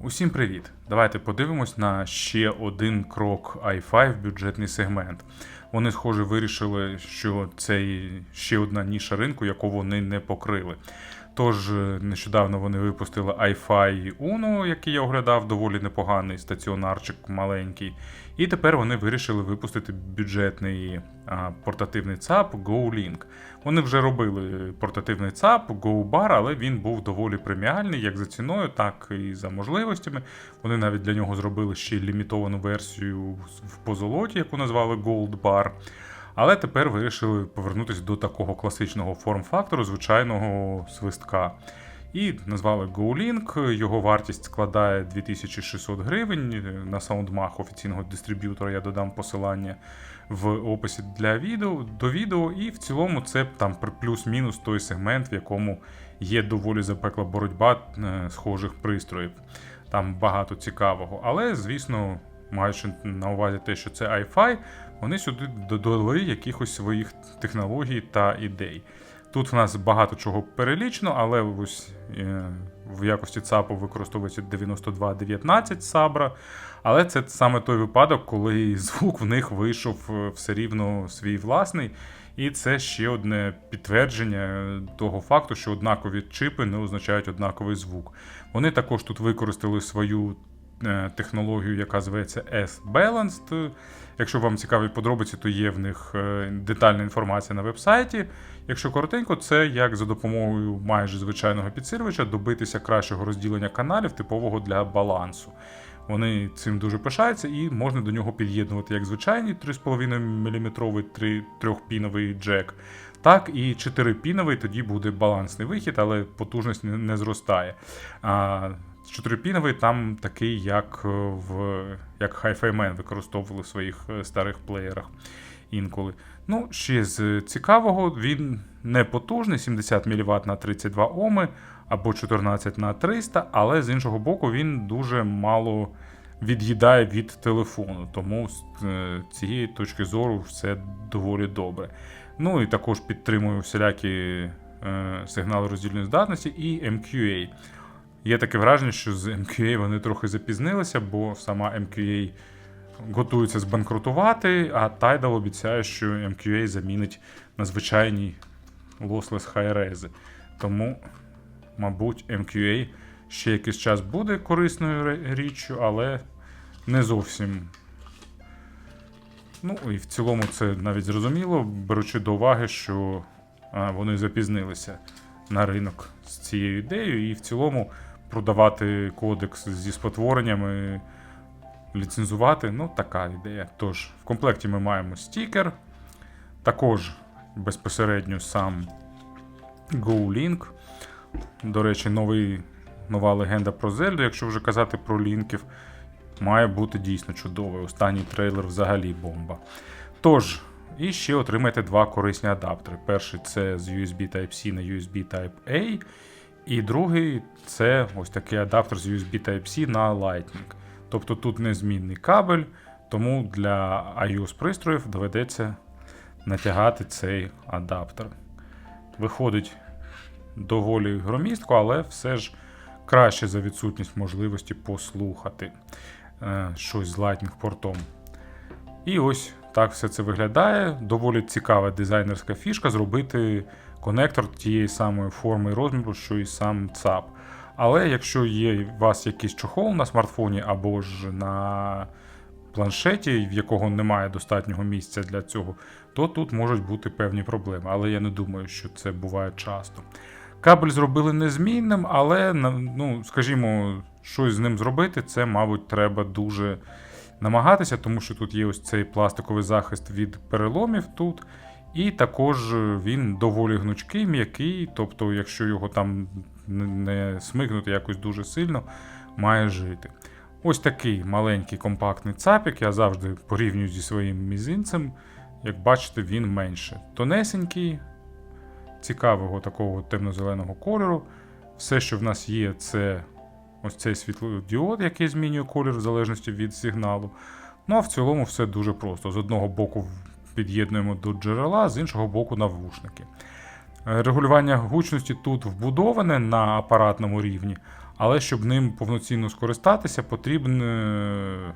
Усім привіт! Давайте подивимось на ще один крок i5 в бюджетний сегмент. Вони, схоже, вирішили, що це ще одна ніша ринку, яку вони не покрили. Тож е, нещодавно вони випустили i5 Uno, який я оглядав, доволі непоганий стаціонарчик маленький. І тепер вони вирішили випустити бюджетний а, портативний ЦАП GoLink. Вони вже робили портативний ЦАП GoBar, але він був доволі преміальний, як за ціною, так і за можливостями. Вони навіть для нього зробили ще лімітовану версію в позолоті, яку назвали Gold Bar. Але тепер вирішили повернутися до такого класичного форм-фактору, звичайного свистка. І назвали GoLink. Його вартість складає 2600 гривень. На саундмах офіційного дистриб'ютора я додам посилання в описі для відео до відео. І в цілому це там плюс-мінус той сегмент, в якому є доволі запекла боротьба е, схожих пристроїв. Там багато цікавого. Але, звісно, маючи на увазі те, що це i5, вони сюди додали якихось своїх технологій та ідей. Тут в нас багато чого перелічено, але ось е, в якості ЦАПу використовується 9219 Сабра. Але це саме той випадок, коли звук в них вийшов е, все рівно свій власний. І це ще одне підтвердження того факту, що однакові чипи не означають однаковий звук. Вони також тут використали свою технологію, яка зветься S-Balanced. Якщо вам цікаві подробиці, то є в них е, детальна інформація на вебсайті. Якщо коротенько, це як за допомогою майже звичайного підсилювача добитися кращого розділення каналів, типового для балансу. Вони цим дуже пишаються і можна до нього під'єднувати як звичайний 3,5 мм трьохпіновий джек, так і 4-піновий, тоді буде балансний вихід, але потужність не зростає. А, Чотирипіновий там такий, як в як Hi-Fi Man використовували в своїх е, старих плеєрах інколи. Ну, ще з цікавого, він не потужний, 70 мВт на 32 Оми або 14 на 300, але з іншого боку, він дуже мало від'їдає від телефону. Тому з е, цієї точки зору все доволі добре. Ну і також підтримую всілякі е, сигнали роздільної здатності і MQA. Є таке враження, що з MQA вони трохи запізнилися, бо сама MQA готується збанкрутувати, а Tidal обіцяє, що MQA замінить на звичайні lossless high-rezi. Тому, мабуть, MQA ще якийсь час буде корисною річчю, але не зовсім. Ну, і в цілому це навіть зрозуміло, беручи до уваги, що вони запізнилися на ринок з цією ідеєю, і в цілому продавати кодекс зі спотвореннями, ліцензувати ну, така ідея. Тож, в комплекті ми маємо стікер, також безпосередньо сам GoLink. До речі, новий, нова легенда про Зельду, якщо вже казати про лінків, має бути дійсно чудовий. Останній трейлер взагалі бомба. Тож, і ще отримаєте два корисні адаптери. Перший це з USB Type-C на USB Type-A. І другий це ось такий адаптер з USB Type-C на Lightning. Тобто тут незмінний кабель, тому для iOS пристроїв доведеться натягати цей адаптер. Виходить доволі громістко, але все ж краще за відсутність можливості послухати е, щось з Lightning портом. І ось так все це виглядає. Доволі цікава дизайнерська фішка зробити конектор тієї самої форми і розміру, що і сам ЦАП. Але якщо є у вас якийсь чохол на смартфоні або ж на планшеті, в якого немає достатнього місця для цього, то тут можуть бути певні проблеми. Але я не думаю, що це буває часто. Кабель зробили незмінним, але, ну, скажімо, щось з ним зробити, це, мабуть, треба дуже намагатися, тому що тут є ось цей пластиковий захист від переломів тут. І також він доволі гнучкий, м'який, тобто, якщо його там не смикнути якось дуже сильно, має жити. Ось такий маленький компактний цапік, я завжди порівнюю зі своїм мізинцем. Як бачите, він менше. Тонесенький, цікавого такого темно-зеленого кольору. Все, що в нас є, це ось цей світлодіод, який змінює колір в залежності від сигналу. Ну а в цілому все дуже просто. З одного боку під'єднуємо до джерела, з іншого боку навушники. Е, Регулювання гучності тут вбудоване на апаратному рівні, але щоб ним повноцінно скористатися, потрібен е,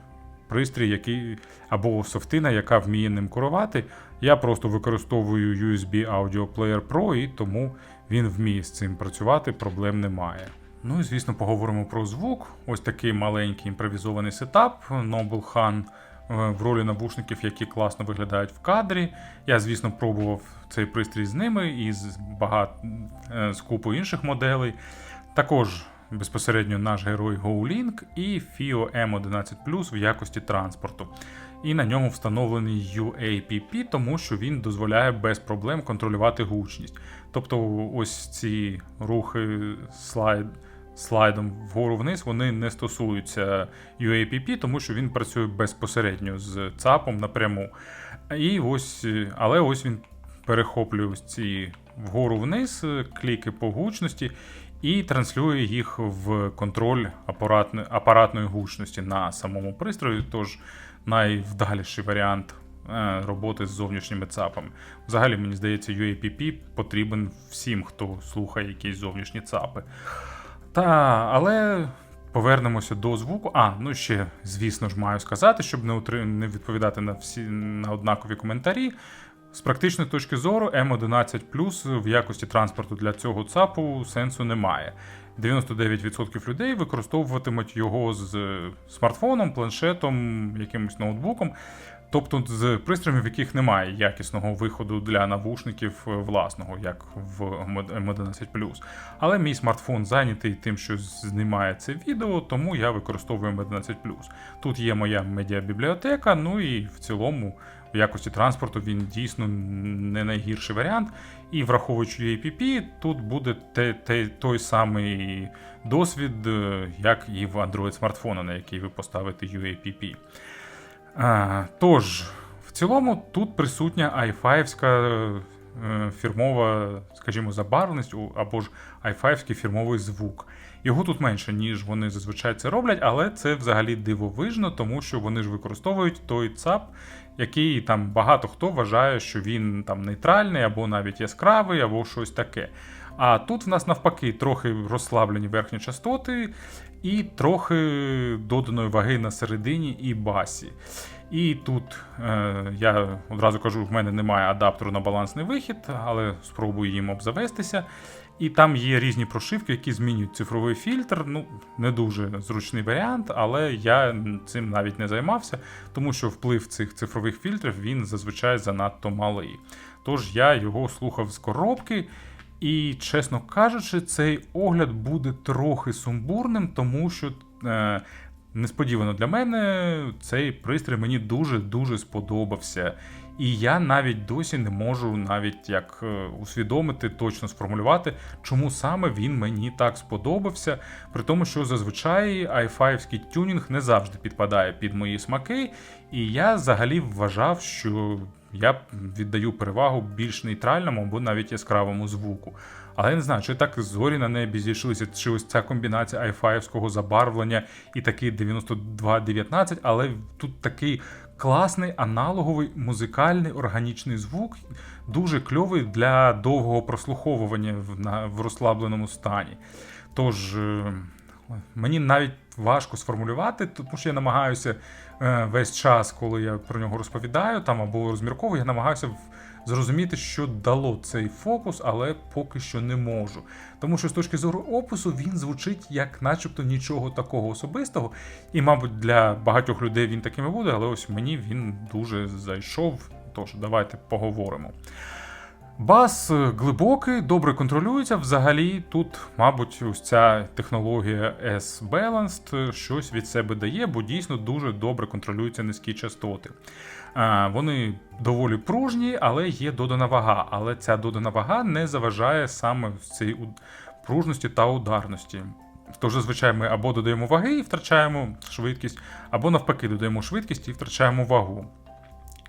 пристрій, який або софтина, яка вміє ним керувати. Я просто використовую USB Audio Player Pro і тому він вміє з цим працювати, проблем немає. Ну і звісно, поговоримо про звук. Ось такий маленький імпровізований сетап Noble Han в ролі навушників, які класно виглядають в кадрі. Я, звісно, пробував цей пристрій з ними і з багат... е, з купою інших моделей. Також безпосередньо наш герой GoLink і FIO M11 в якості транспорту. І на ньому встановлений UAPP, тому що він дозволяє без проблем контролювати гучність. Тобто, ось ці рухи слайд, слайдом вгору вниз вони не стосуються UAPP, тому що він працює безпосередньо з ЦАПом напряму. І ось, але ось він перехоплює ось ці вгору вниз е, кліки по гучності і транслює їх в контроль апаратної, апаратної гучності на самому пристрої. Тож найвдаліший варіант е, роботи з зовнішніми ЦАПами. Взагалі, мені здається, UAPP потрібен всім, хто слухає якісь зовнішні ЦАПи. Та, але повернемося до звуку. А, ну ще, звісно ж, маю сказати, щоб не, утри... не відповідати на всі на однакові коментарі. З практичної точки зору, М11 в якості транспорту для цього ЦАПу сенсу немає. 99% людей використовуватимуть його з смартфоном, планшетом, якимось ноутбуком, тобто з пристроями, в яких немає якісного виходу для навушників власного, як в М11 Але мій смартфон зайнятий тим, що знімає це відео, тому я використовую М11 Тут є моя медіабібліотека, ну і в цілому. В якості транспорту він дійсно не найгірший варіант. І враховуючи UAPP, тут буде те, те, той самий досвід, е, як і в Android смартфону, на який ви поставите UAPP. А, Тож, в цілому, тут присутня i5 е, фірмова, скажімо, забарвленість або ж i5 фірмовий звук. Його тут менше, ніж вони зазвичай це роблять, але це взагалі дивовижно, тому що вони ж використовують той ЦАП, який там багато хто вважає, що він там нейтральний, або навіть яскравий, або щось таке. А тут в нас навпаки трохи розслаблені верхні частоти, і трохи доданої ваги на середині і басі. І тут е, я одразу кажу, в мене немає адаптеру на балансний вихід, але спробую їм обзавестися. І там є різні прошивки, які змінюють цифровий фільтр. Ну, не дуже зручний варіант, але я цим навіть не займався, тому що вплив цих цифрових фільтрів він зазвичай занадто малий. Тож я його слухав з коробки. І, чесно кажучи, цей огляд буде трохи сумбурним, тому що е, несподівано для мене цей пристрій мені дуже-дуже сподобався. І я навіть досі не можу навіть як е, усвідомити, точно сформулювати, чому саме він мені так сподобався. При тому, що зазвичай i5 тюнінг не завжди підпадає під мої смаки, і я взагалі вважав, що я віддаю перевагу більш нейтральному або навіть яскравому звуку. Але я не знаю, чи так зорі на небі зійшлися, чи ось ця комбінація i5 забарвлення і такий 9219, але тут такий класний аналоговий музикальний органічний звук, дуже кльовий для довгого прослуховування в, розслабленому стані. Тож. Мені навіть важко сформулювати, тому що я намагаюся е, весь час, коли я про нього розповідаю там або розмірковую, я намагаюся зрозуміти, що дало цей фокус, але поки що не можу. Тому що з точки зору опису він звучить як, начебто, нічого такого особистого. І, мабуть, для багатьох людей він таким і буде, але ось мені він дуже зайшов. Тож, давайте поговоримо. Бас глибокий, добре контролюється. Взагалі, тут, мабуть, ось ця технологія S-Balanced щось від себе дає, бо дійсно дуже добре контролюються низькі частоти. Вони доволі пружні, але є додана вага. Але ця додана вага не заважає саме в цій пружності та ударності. Тож, зазвичай ми або додаємо ваги і втрачаємо швидкість, або навпаки, додаємо швидкість і втрачаємо вагу.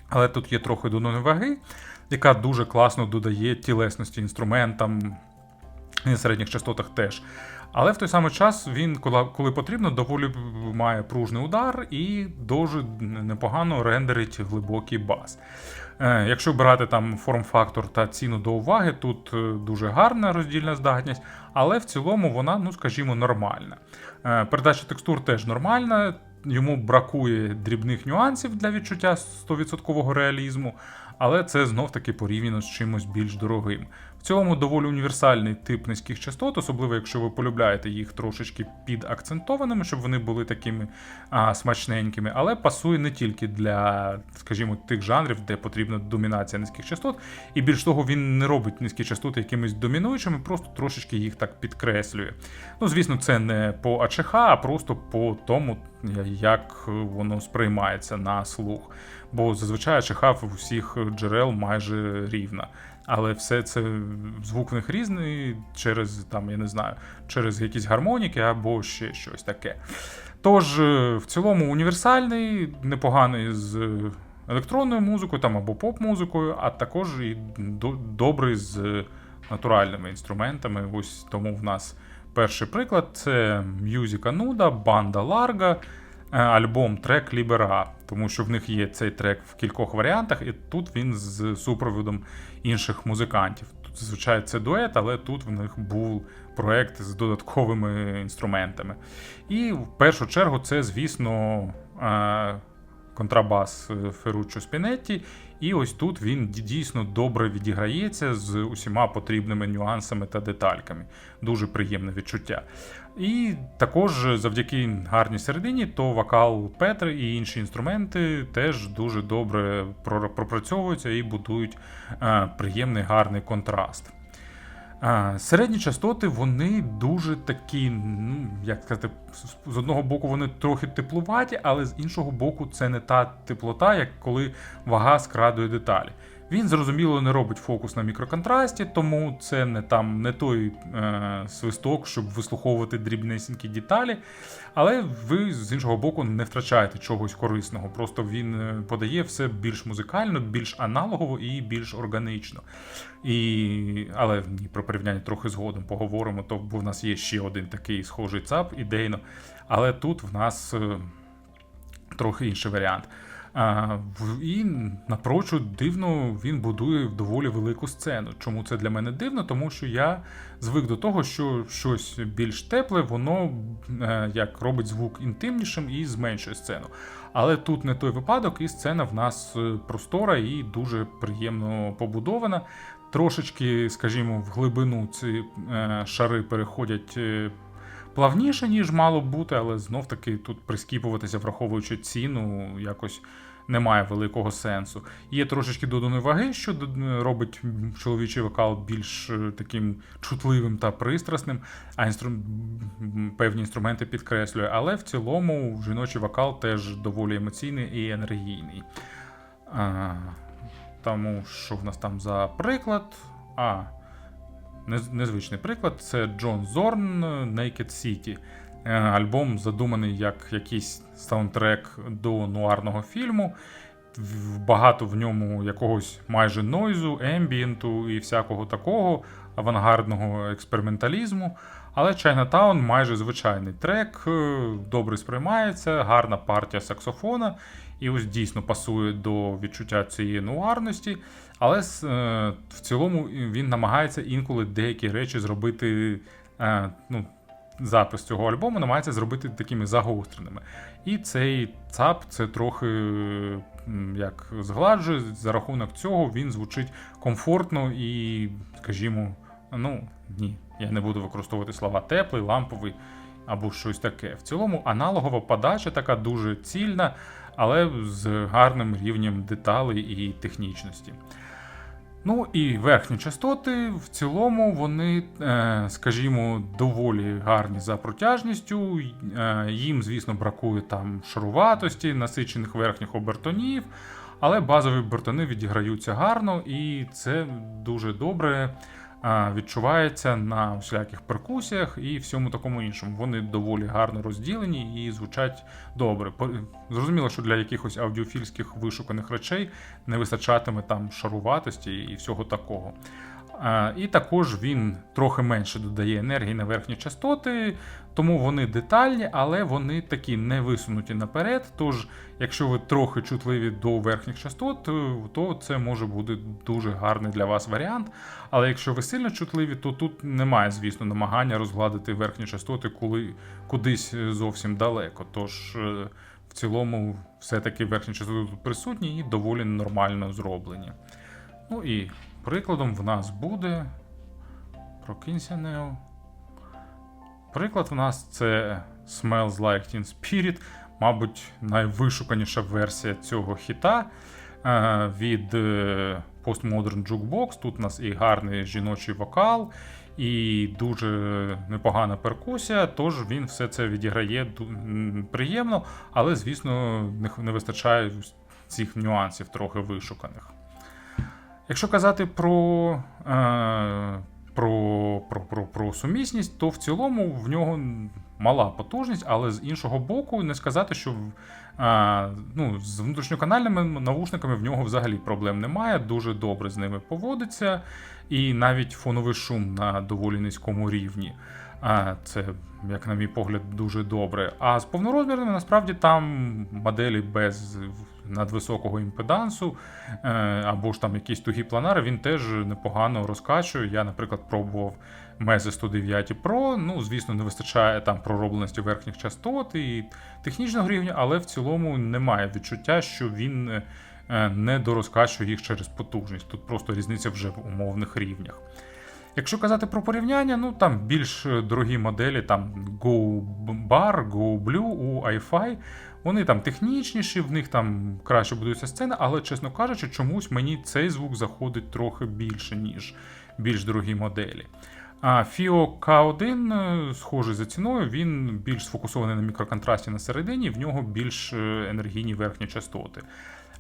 Але тут є трохи доданої ваги яка дуже класно додає тілесності інструментам. на середніх частотах теж. Але в той самий час він, коли, коли потрібно, доволі має пружний удар і дуже непогано рендерить глибокий бас. Е, Якщо брати там форм-фактор та ціну до уваги, тут е, дуже гарна роздільна здатність, але в цілому вона, ну скажімо, нормальна. Е, Передача текстур теж нормальна, йому бракує дрібних нюансів для відчуття 100% реалізму, але це знов таки порівняно з чимось більш дорогим. В цілому доволі універсальний тип низьких частот, особливо якщо ви полюбляєте їх трошечки підакцентованими, щоб вони були такими а, смачненькими, але пасує не тільки для, скажімо, тих жанрів, де потрібна домінація низьких частот. І більш того, він не робить низькі частоти якимись домінуючими, просто трошечки їх так підкреслює. Ну, звісно, це не по АЧХ, а просто по тому, як воно сприймається на слух. Бо зазвичай АЧХ в усіх джерел майже рівна. Але все це звук в них різний через там, я не знаю, через якісь гармоніки або ще щось таке. Тож, е, в цілому, універсальний, непоганий з електронною музикою там або поп-музикою, а також і добрий з натуральними інструментами. Ось тому в нас перший приклад це М'юзіка Нуда, банда Ларга. е, Альбом трек Лібера, тому що в них є цей трек в кількох варіантах, і тут він з супроводом інших музикантів. Тут зазвичай це дует, але тут в них був проект з додатковими інструментами. І в першу чергу це, звісно, е, контрабас Ферруччо Спінетті. І ось тут він дійсно добре відіграється з усіма потрібними нюансами та детальками. Дуже приємне відчуття. І також завдяки гарній середині, то вокал Петри і інші інструменти теж дуже добре пропрацьовуються і будують е, приємний гарний контраст. Середні частоти вони дуже такі, ну як сказати, з одного боку вони трохи теплуваті, але з іншого боку, це не та теплота, як коли вага скрадує деталі. Він зрозуміло не робить фокус на мікроконтрасті, тому це не там не той е, свисток, щоб вислуховувати дрібнесенькі деталі. Але ви з іншого боку не втрачаєте чогось корисного. Просто він е, подає все більш музикально, більш аналогово і більш органічно. І... Але про порівняння трохи згодом поговоримо, то бо в нас є ще один такий схожий ЦАП ідейно. Але тут в нас е, трохи інший варіант. І напрочуд дивно він будує доволі велику сцену. Чому це для мене дивно? Тому що я звик до того, що щось більш тепле, воно е, як робить звук інтимнішим і зменшує сцену. Але тут не той випадок, і сцена в нас е, простора і дуже приємно побудована. Трошечки, скажімо, в глибину ці е, шари переходять плавніше, ніж мало б бути, але знов таки тут прискіпуватися, враховуючи ціну, якось немає великого сенсу. Є трошечки доданої ваги, що робить чоловічий вокал більш е, таким чутливим та пристрасним, а інстру... певні інструменти підкреслює. Але в цілому жіночий вокал теж доволі емоційний і енергійний. А, тому що в нас там за приклад? А, незвичний приклад це Джон Зорн Naked City. Е, Альбом задуманий як якийсь саундтрек до нуарного фільму. Багато в ньому якогось майже нойзу, ембієнту і всякого такого авангардного експерименталізму. Але Chinatown майже звичайний трек, е, добре сприймається, гарна партія саксофона, і ось дійсно пасує до відчуття цієї нуарності. Але е, в цілому він намагається інколи деякі речі зробити. е, ну, Запис цього альбому намагається зробити такими загостреними. І цей ЦАП це трохи як згладжує. За рахунок цього він звучить комфортно і, скажімо, ну ні, я не буду використовувати слова теплий, ламповий або щось таке. В цілому аналогова подача така дуже цільна, але з гарним рівнем деталей і технічності. Ну і верхні частоти в цілому вони, е, скажімо, доволі гарні за протяжністю. Е, Їм, звісно, бракує там шаруватості, насичених верхніх обертонів, але базові обертони відіграються гарно, і це дуже добре відчувається на всіляких перкусіях і всьому такому іншому. Вони доволі гарно розділені і звучать добре. Зрозуміло, що для якихось аудіофільських вишуканих речей не вистачатиме там шаруватості і всього такого. І також він трохи менше додає енергії на верхні частоти, тому вони детальні, але вони такі не висунуті наперед. Тож, якщо ви трохи чутливі до верхніх частот, е, то це може бути дуже гарний для вас варіант. Але якщо ви сильно чутливі, то тут немає, звісно, намагання розгладити верхні частоти коли, кудись е, зовсім далеко. Тож, е, в цілому, все-таки верхні частоти тут присутні і доволі нормально зроблені. Ну і прикладом в нас буде. Прокинься, Нео. Приклад в нас це Smells Like Teen Spirit, мабуть, найвишуканіша версія цього хіта е, від е, Postmodern Jukebox. Тут у нас і гарний жіночий вокал, і дуже непогана перкусія, тож він все це відіграє приємно, але, звісно, не вистачає цих нюансів трохи вишуканих. Якщо казати про, е, про, про, про, про сумісність, то в цілому в нього мала потужність, але з іншого боку, не сказати, що е, ну, з внутрішньоканальними навушниками в нього взагалі проблем немає, дуже добре з ними поводиться, і навіть фоновий шум на доволі низькому рівні. А, Це, як на мій погляд, дуже добре. А з повнорозмірними насправді там моделі без надвисокого імпедансу, е, або ж там якісь тугі планари, він теж непогано розкачує. Я, наприклад, пробував Meze 109 Pro. Ну, звісно, не вистачає там проробленості верхніх частот і технічного рівня, але в цілому немає відчуття, що він е, не дорозкачує їх через потужність. Тут просто різниця вже в умовних рівнях. Якщо казати про порівняння, ну там більш дорогі моделі, там Go Bar, Go у iFi, вони там технічніші, в них там краще будується сцена, але, чесно кажучи, чомусь мені цей звук заходить трохи більше, ніж більш дорогі моделі. А FIO K1, е, схожий за ціною, він більш сфокусований на мікроконтрасті на середині, в нього більш е, енергійні верхні частоти.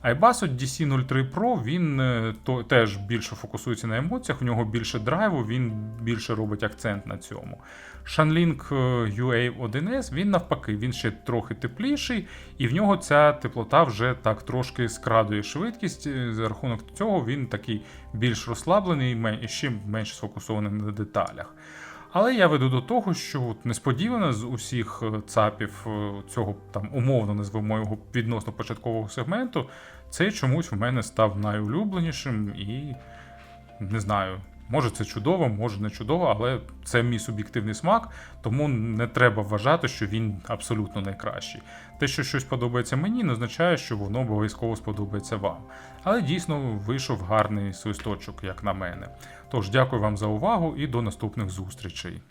iBasso DC03 Pro він е, то, теж більше фокусується на емоціях, в нього більше драйву, він більше робить акцент на цьому. Shanlink е, UA1S, він навпаки, він ще трохи тепліший, і в нього ця теплота вже так трошки скрадує швидкість. е, За рахунок цього він такий більш розслаблений і ще менш сфокусований на деталях. Але я веду до того, що от несподівано з усіх е, цапів е, цього там умовно назвемо його відносно початкового сегменту, цей чомусь в мене став найулюбленішим і не знаю. Може це чудово, може не чудово, але це мій суб'єктивний смак, тому не треба вважати, що він абсолютно найкращий. Те, що щось подобається мені, не означає, що воно обов'язково сподобається вам. Але дійсно вийшов гарний свисточок, як на мене. Тож дякую вам за увагу і до наступних зустрічей.